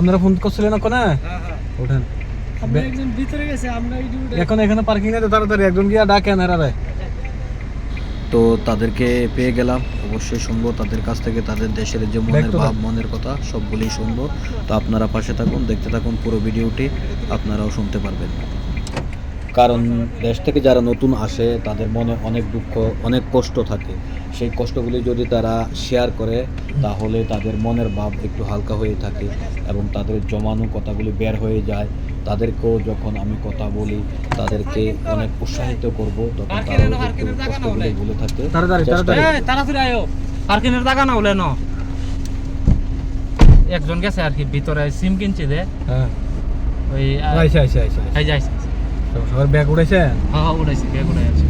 আপনারা ফোন করছিলেন ওখানে ওঠেন। আমরা একজন ভিতরে গেছে আমরা এই ডিউটি এখন এখানে পার্কিং আছে তাড়াতাড়ি একজন গিয়া ডাকেন এরারে তো তাদেরকে পেয়ে গেলাম অবশ্যই শুনব তাদের কাছ থেকে তাদের দেশের যে মনের ভাব মনের কথা সবগুলোই শুনব। তো আপনারা পাশে থাকুন দেখতে থাকুন পুরো ভিডিওটি আপনারাও শুনতে পারবেন। কারণ দেশ থেকে যারা নতুন আসে তাদের মনে অনেক দুঃখ অনেক কষ্ট থাকে। সেই কষ্টগুলি যদি তারা শেয়ার করে তাহলে তাদের মনের ভাব একটু হালকা হয়ে থাকে এবং তাদের জমানো কথাগুলি বের হয়ে যায়। তাদেরকেও যখন আমি কথা বলি তাদেরকে অনেক উৎসাহিত করব তখন তারাও একটু কষ্টগুলি ভুলে থাকে। একজন গেছে আর কি ভিতরে সিম কিনছে দে হ্যাঁ। ওই আইসা আইসা আইসা এই যাইছে সবার ব্যাগ হ্যাঁ হ্যাঁ উড়াইছে উড়াই আছে।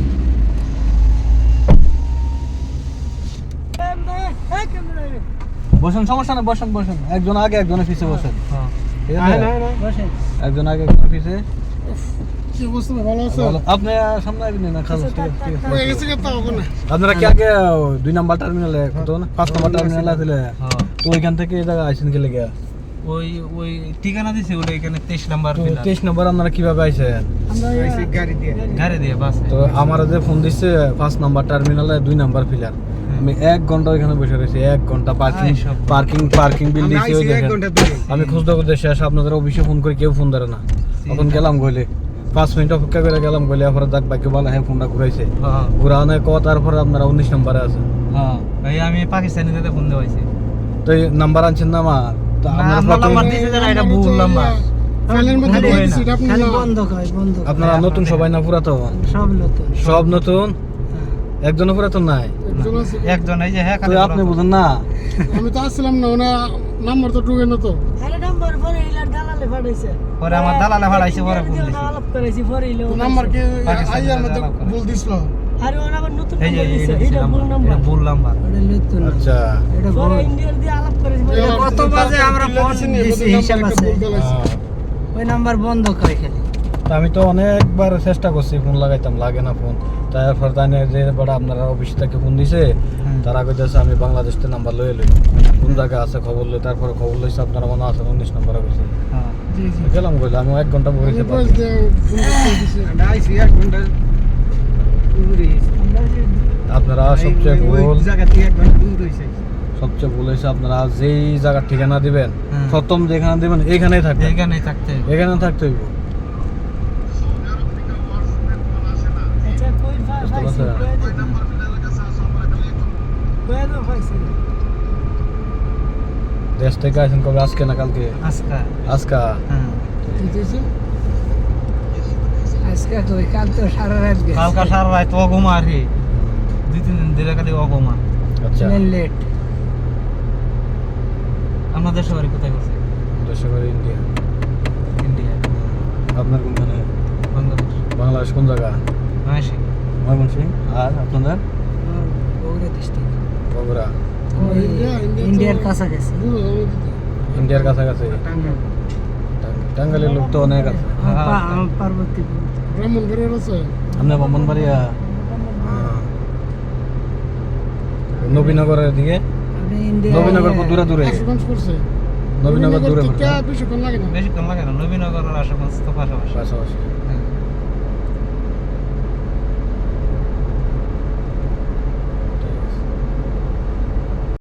বসেন সমস্যা না বসেন বসেন। একজন আগে একজনের পিছে বসেন। হ্যাঁ ঠিক আছে? একজন আগে একজন পিছে আপনি সামনে আসবেন না খালাস ঠিক আছে, ঠিক আছে। আপনারা কি আগে দুই নাম্বার টার্মিনালে কত না? পাঁচ নাম্বার টার্মিনালে আসলে হ্যাঁ। তো ওইখান থেকে এই জায়গায় আইসেন গেলে গিয়া ওই ওই ঠিকানা দিছে ওটা এখানে তেইশ নাম্বার তো পিলার তেইশ নম্বর আপনারা কীভাবে আইসেন গাড়ি দিয়ে। বাসে তো আমার যে ফোন দিচ্ছে পাঁচ নাম্বার টার্মিনালে দুই নাম্বার ফিলার আমি এক ঘণ্টা ওইখানে বসে রয়েছি এক ঘণ্টা পার্কিং পার্কিং পার্কিং বিল দিছি ওই দেখেন। আমি খুঁজতে খুঁজতে শেষ আপনাদের অফিসে ফোন করে কেউ ফোন ধরে না। তখন গেলাম গইলে পাঁচ মিনিট অপেক্ষা করে গেলাম গইলে পরে যাক বাক্য ভালো হ্যাঁ ফোনটা ঘুরাইছে। হ্যাঁ ঘুরানো ক তারপরে আপনারা উনিশ নম্বরে আছে হ্যাঁ আমি পাকিস্তানি থেকে ফোন দেওয়াইছি। তো এই নাম্বার আনছেন না আমার? তো আপনারা আমার হয়। আপনারা নতুন সবাই না পুরাতন? সব নতুন। সব নতুন। একজনও পুরাতন নাই? একজন এই যে হ্যাঁ আপনি বুঝেন না। আমি তো আসছিলাম না ওনা নাম্বার তো ঢুকে না তো। নাম্বার পরে ইলার দালালে পাঠাইছে। পরে আমার দালালে ভাড়াইছে পরে ফোন ইন্ডিয়ার আলাপ করাইছি পরে ইলো নাম্বার কি আইয়ার মধ্যে ভুল দিছিল? আরে ওনা আবার নতুন নাম্বার দিছে এটা এটা ভুল নাম্বার ভুল নাম্বার। আচ্ছা। এটা ইন্ডিয়ার দিয়ে আলাপ কত বাজে আমরা ফোন দিছি নি, দিছি বলতে হিসাব আছে। একটা ভুল দিলাইছে। আহ, ওই নাম্বার বন্ধ করে খালি আমি তো অনেকবার চেষ্টা করছি ফোন লাগাইতাম লাগে না ফোন। তারপর তাই যে বড় আপনারা অফিস থেকে ফোন দিছে তারা কইতেছে আমি বাংলাদেশ থেকে নাম্বার লয়ে লই কোন জায়গা আছে খবর লই তারপরে খবর লইছে আপনারা মনে আছে উনিশ নম্বর অফিসে হ্যাঁ। জি জি। গেলাম কইলে আমি এক ঘণ্টা বসেছি আমি বলছি যে ভুল দিছে। আমরা যে আপনারা সবচেয়ে ভুল। সবচেয়ে ভুল হয়েছে আপনারা যেই জায়গার ঠিকানা দিবেন প্রথম যেখানে দিবেন এইখানেই থাকবেন এখানে থাকতে এখানে থাকতে হইব। আচ্ছা দেশ থেকে আসেন কবে? আজকে না কালকে? আজকা। আজকা। কাল তো সারা রাত কালকা সারা রাত অগমা আর দুই তিন দিন ধরে খালি অগমা আচ্ছা। ট্রেন লেট আমাদের সবারই কোথায় করছে দেশে করে ইন্ডিয়া। ইন্ডিয়া। আপনার কোনখানে? বাংলাদেশ। বাংলাদেশ কোন জায়গা? মাসি ময়মনসিং আর আপনাদের? বগুড়া ডিস্ট্রিক্ট বগুড়া। ইন্ডিয়ার কাছাকাছি। ইন্ডিয়ার কাছাকাছি? টাঙ্গাইল- লোক তো অনেক আছে। পার্বতীপুর। ব্রাহ্মণবাড়িয়ার আছে? আপনার ব্রাহ্মণবাড়িয়া? নবীনগরের দিকে? আপনি ইন্ডিয়া নবীনগর কত দূরে দূরে। আশুগঞ্জ পড়ছে। নবীনগর দূরে বেশিক্ষণ লাগে না। বেশিক্ষণ লাগে না। নবীনগর আর আশেপাশে তো পাশাপাশি। পাশাপাশি।